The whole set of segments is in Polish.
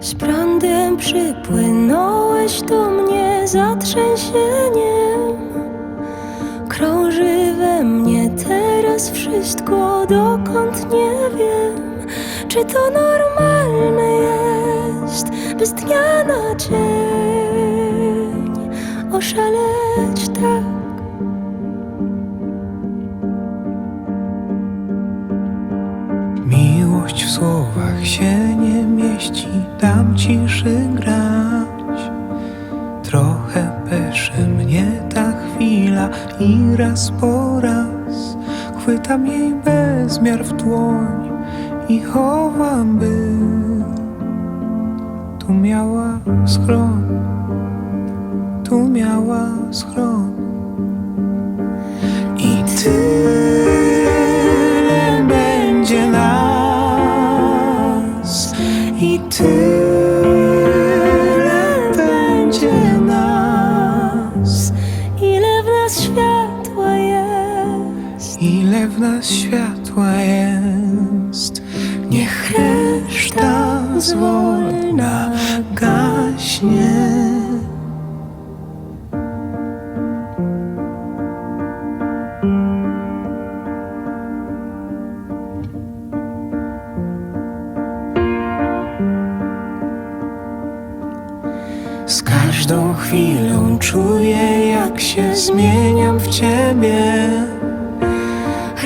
Z prądem przypłynąłeś do mnie zatrzęsieniem. Krąży we mnie teraz wszystko, dokąd nie wiem. Czy to normalne jest, by z dnia na dzień Oszaleć tak? Miłość w słowach się nie mieści, dam ciszy grać. Trochę peszy mnie ta chwila i raz po raz chwytam jej bezmiar w dłoń i chowam, by tu miała schron, tu miała schron. I tyle tyle będzie nas, Ile w nas światła jest ile w nas światła jest. Niech reszta zwolna gaśnie. Z każdą chwilą czuję, jak się zmieniam w ciebie.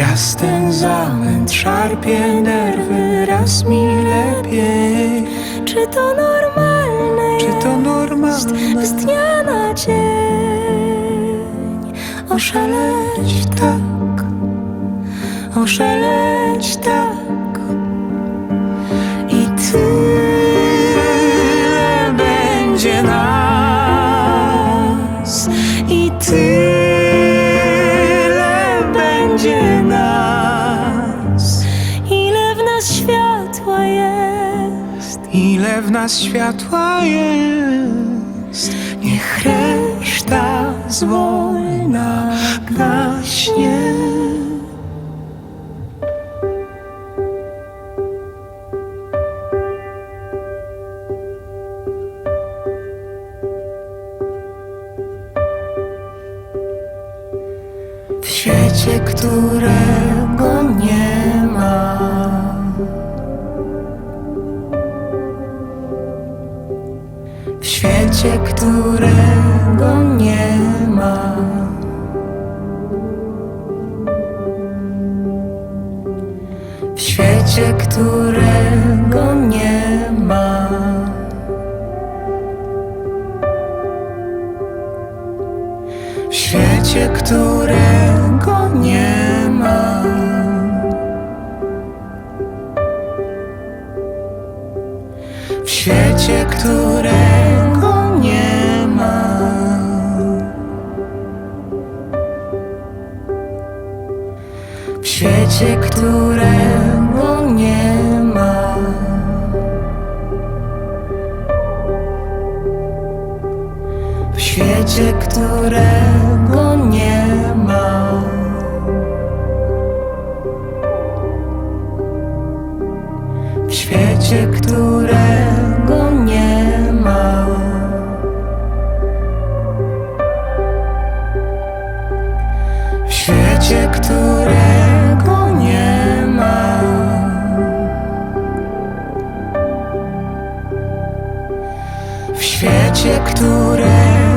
Raz ten zamęt szarpie nerwy, raz mi lepiej. Czy to normalne Czy to jest, normalne? z dnia na dzień Oszaleć tak, oszaleć tak Ile w nas światła jest, niech reszta zwolna gaśnie. W świecie, którego świecie, którego nie ma W świecie, którego nie ma W świecie, którego nie ma. W świecie, którego świecie, którego nie ma. W świecie, którego nie ma. W świecie, którego nie ma. W świecie, którego W świecie, które